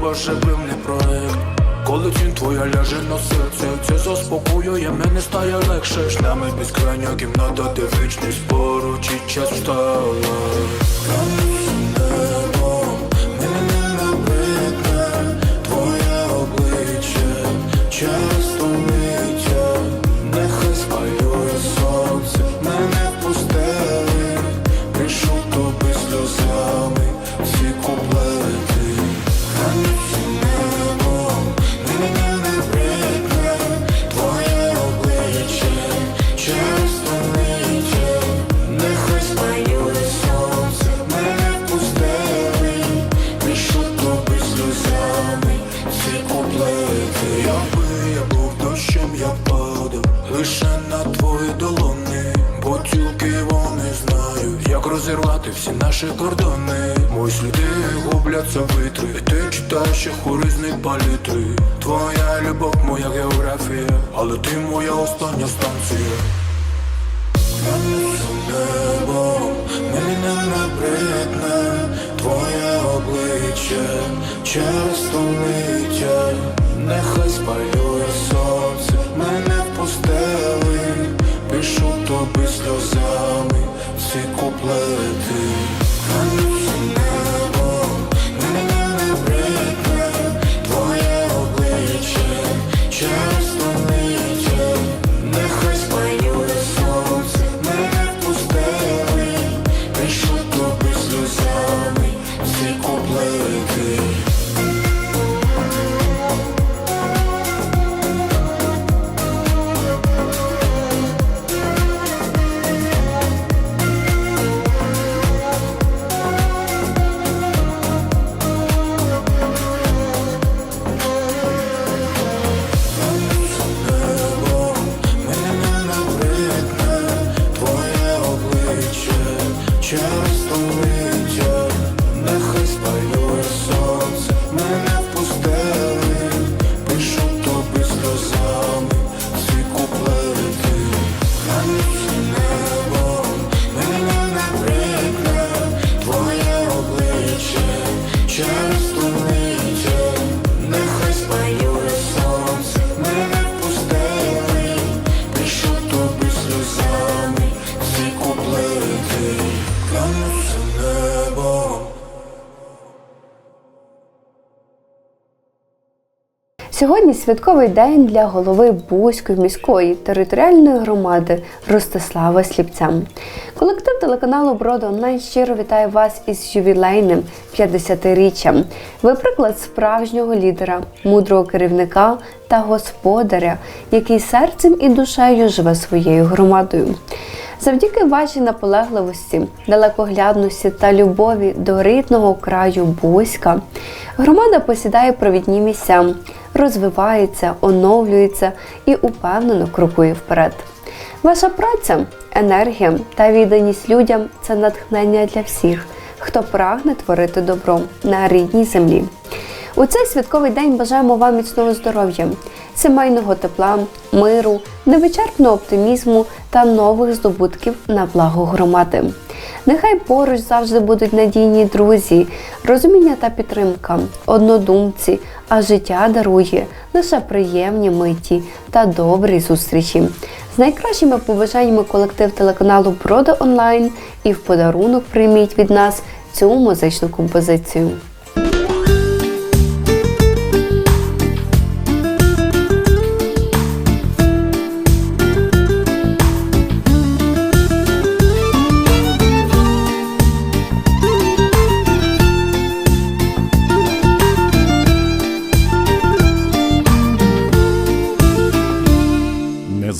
Стали не проект. Коли тінь твоя ляже на серце, це заспокоює, мене стає легше. Шлями безкрайня кімната, де вічність поруч і час встала. Мої сліди губляться в вітрі, і ти читаєш їх у різні палітри. Твоя любов, моя географія, але ти моя остання станція. Мені не набридне твоє обличчя, часто миття, нехай спалює сонце, мене впустили, пишу тобі сльозами ці куплети. Сьогодні святковий день для голови Бузької міської територіальної громади Ростислава Сліпця. Колектив телеканалу Брода Онлайн щиро вітає вас із ювілейним 50-річчям. Ви приклад справжнього лідера, мудрого керівника та господаря, який серцем і душею живе своєю громадою. Завдяки вашій наполегливості, далекоглядності та любові до рідного краю Бузька, громада посідає провідні місця, розвивається, оновлюється і упевнено крокує вперед. Ваша праця, енергія та відданість людям це натхнення для всіх, хто прагне творити добро на рідній землі. У цей святковий день бажаємо вам міцного здоров'я, сімейного тепла, миру, невичерпного оптимізму та нових здобутків на благо громади. Нехай поруч завжди будуть надійні друзі, розуміння та підтримка, однодумці, а життя дарує лише приємні миті та добрі зустрічі. З найкращими побажаннями колектив телеканалу Брода Онлайн і в подарунок прийміть від нас цю музичну композицію.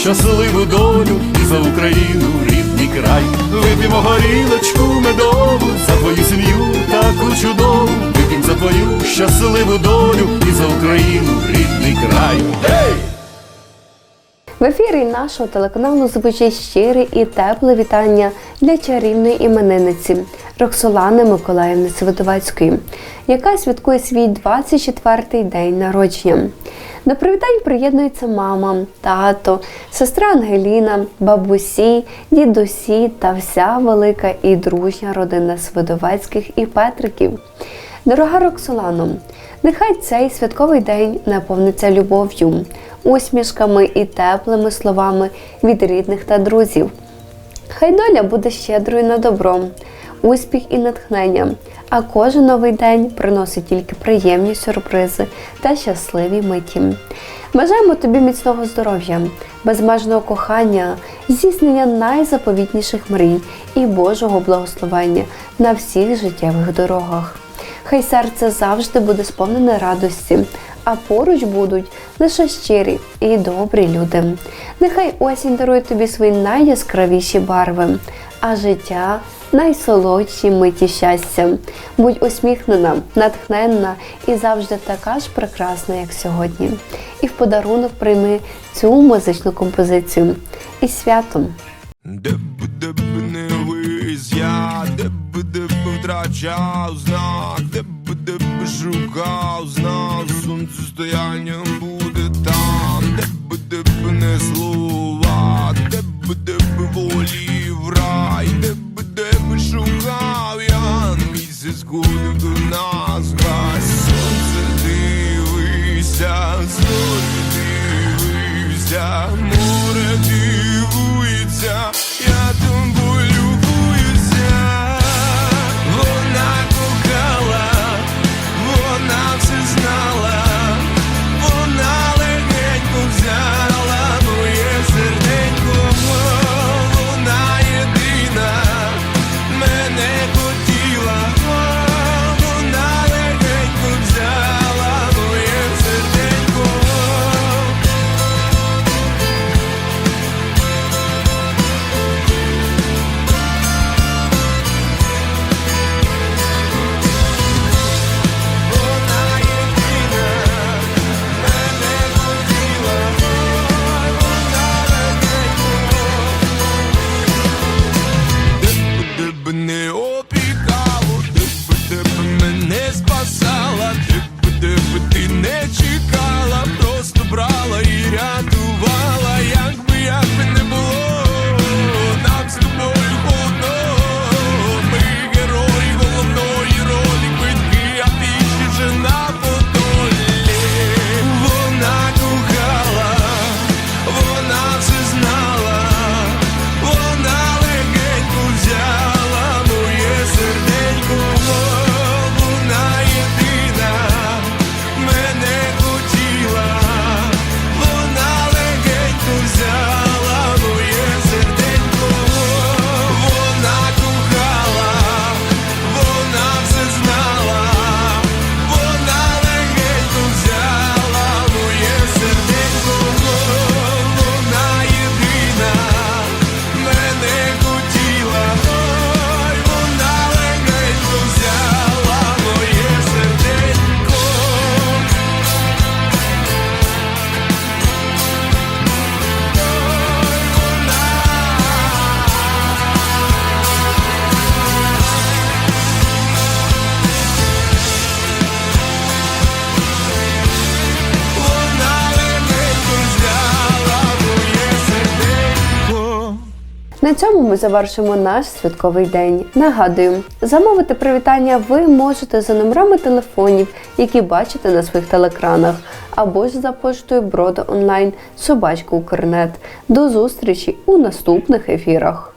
щасливу долю і за Україну рідний край, вип'ємо горілочку медову за твою сім'ю таку чудову, вип'ємо за твою щасливу долю і за Україну рідний край. Гей! В ефірі нашого телеканалу звучить щире і тепле вітання для чарівної іменинниці Роксолани Миколаївни Святовецької, яка святкує свій 24-й день народження. До привітань приєднується мама, тато, сестра Ангеліна, бабусі, дідусі та вся велика і дружня родина Свидовецьких і Петриків. Дорога Роксолано, нехай цей святковий день наповниться любов'ю, усмішками і теплими словами від рідних та друзів. Хай доля буде щедрою на добро, успіх і натхнення, а кожен новий день приносить тільки приємні сюрпризи та щасливі миті. Бажаємо тобі міцного здоров'я, безмежного кохання, здійснення найзаповітніших мрій і Божого благословення на всіх життєвих дорогах. Хай серце завжди буде сповнене радості, а поруч будуть лише щирі і добрі люди. Нехай осінь дарує тобі свої найяскравіші барви, а життя найсолодші миті щастя. Будь усміхнена, натхненна і завжди така ж прекрасна, як сьогодні. І в подарунок прийми цю музичну композицію. І святом! Де б де б не вись я, де б де б втрачав знак, де б де б шукав знак, сонцестоянням буде там, де б де б не слова, orgulho do norte. На цьому ми завершимо наш святковий день. Нагадую, замовити привітання ви можете за номерами телефонів, які бачите на своїх телекранах, або ж за поштою Брода онлайн собачку Укрнет. До зустрічі у наступних ефірах.